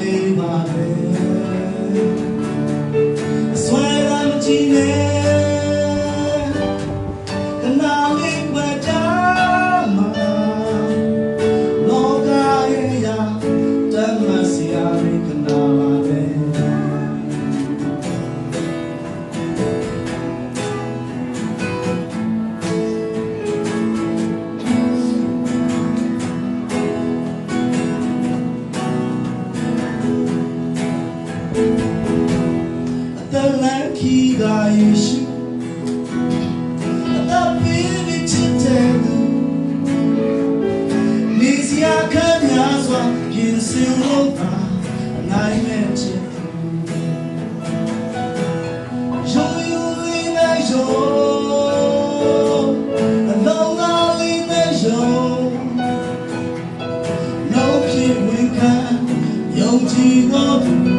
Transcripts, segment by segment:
လေးပါပဲဆွဲရမ်းကြည့်နေတနာ တဲ့လမ်းခီးကယေရှုအသက်ပေးပြီးချစ်တဲ့သူနေစရာခက်များစွာပြင်ဆင်လို့သာအနိုင်မဲ့ချစ်ရောယူနေရော记得。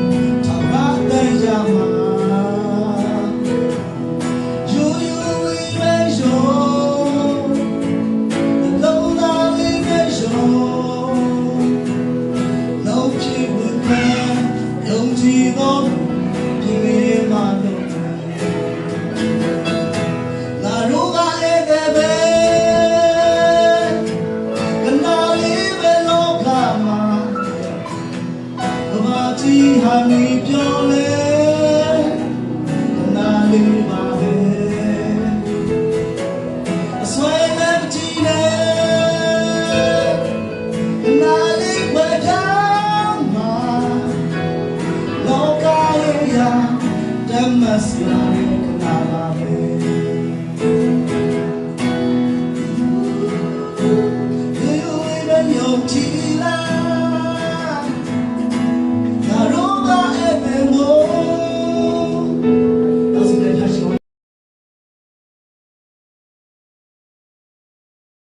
Damas'la yıkılamam